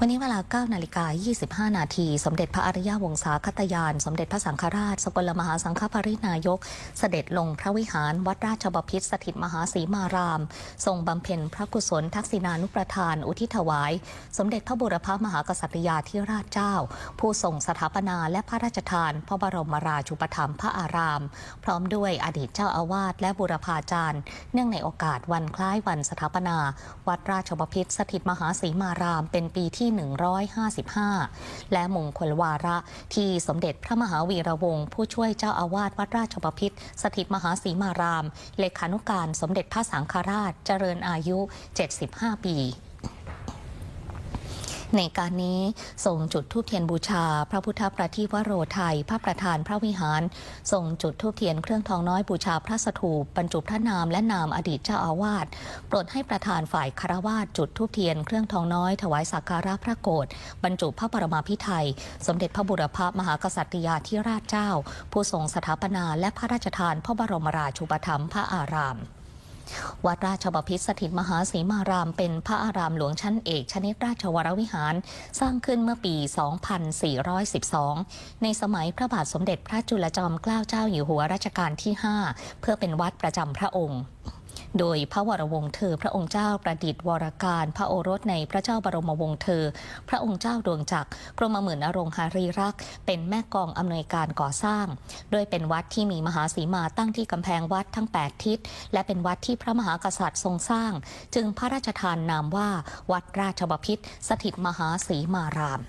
วันนี้เวลา 9 นาฬิกา 25 นาที สมเด็จพระอริยวงศาคตยาน สมเด็จพระสังฆราช สกลมหาสังฆปรินายก เสด็จลงพระวิหาร วัดราชบพิตรสถิตมหาสีมาราม ทรงบำเพ็ญพระกุศลทักษิณานุประทาน อุทิศถวาย สมเด็จพระบุรพมหากษัตริยาธิราชเจ้า ผู้ทรงสถาปนาและพระราชทาน พระบรมราชูปถัมภ์พระอาราม พร้อมด้วยอดีตเจ้าอาวาสและบุรพาจารย์ เนื่องในโอกาสวันคล้ายวันสถาปนา วัดราชบพิตรสถิตมหาสีมาราม เป็นปีที่ที่ 155 และมงคลวาระที่สมเด็จพระมหาวีระวงศ์ผู้ช่วยเจ้าอาวาสวัดราชบพิษสถิตมหาสีมาราม เลขานุการสมเด็จพระสังฆราชเจริญอายุ 75 ปี ในการนี้ทรงจุดธูปเทียนบูชา พระพุทธประทีปวโรไทย พระประธานพระวิหารทรงจุดธูปเทียนเครื่องทองน้อยบูชาพระสถูปบรรจุพระนามและนามอดีตเจ้าอาวาสโปรดให้ประธานฝ่ายคารวาสจุดธูปเทียนเครื่องทองน้อยถวายสักการะพระโกรธบรรจุพระปรมาภิไธยสมเด็จพระบุรพมหากษัตริยาธิราชเจ้า ผู้ทรงสถาปนาและพระราชทานพระบรมราชูปถัมภ์พระอาราม วัดราชบพิตรสถิตมหาสีมาราม เป็นพระอารามหลวงชั้นเอกชนิดราชวรวิหาร สร้างขึ้นเมื่อปี 2412 ในสมัยพระบาทสมเด็จพระจุลจอมเกล้าเจ้าอยู่หัวรัชกาลที่ 5 เพื่อเป็นวัดประจำพระองค์ โดยพระวรวงศ์เธอ พระองค์เจ้าประดิษฐ์วรการพระโอรสในพระเจ้าบรมวงศ์เธอ พระองค์เจ้าดวงจักรกรมหมื่นอรงคารีรักษ์เป็นแม่กองอำนวยการก่อสร้าง โดยเป็นวัดที่มีมหาสีมาตั้งที่กำแพงวัดทั้ง 8 ทิศ และเป็นวัดที่พระมหากษัตริย์ทรงสร้าง จึงพระราชทานนามว่า วัดราชบพิตรสถิตมหาสีมาราม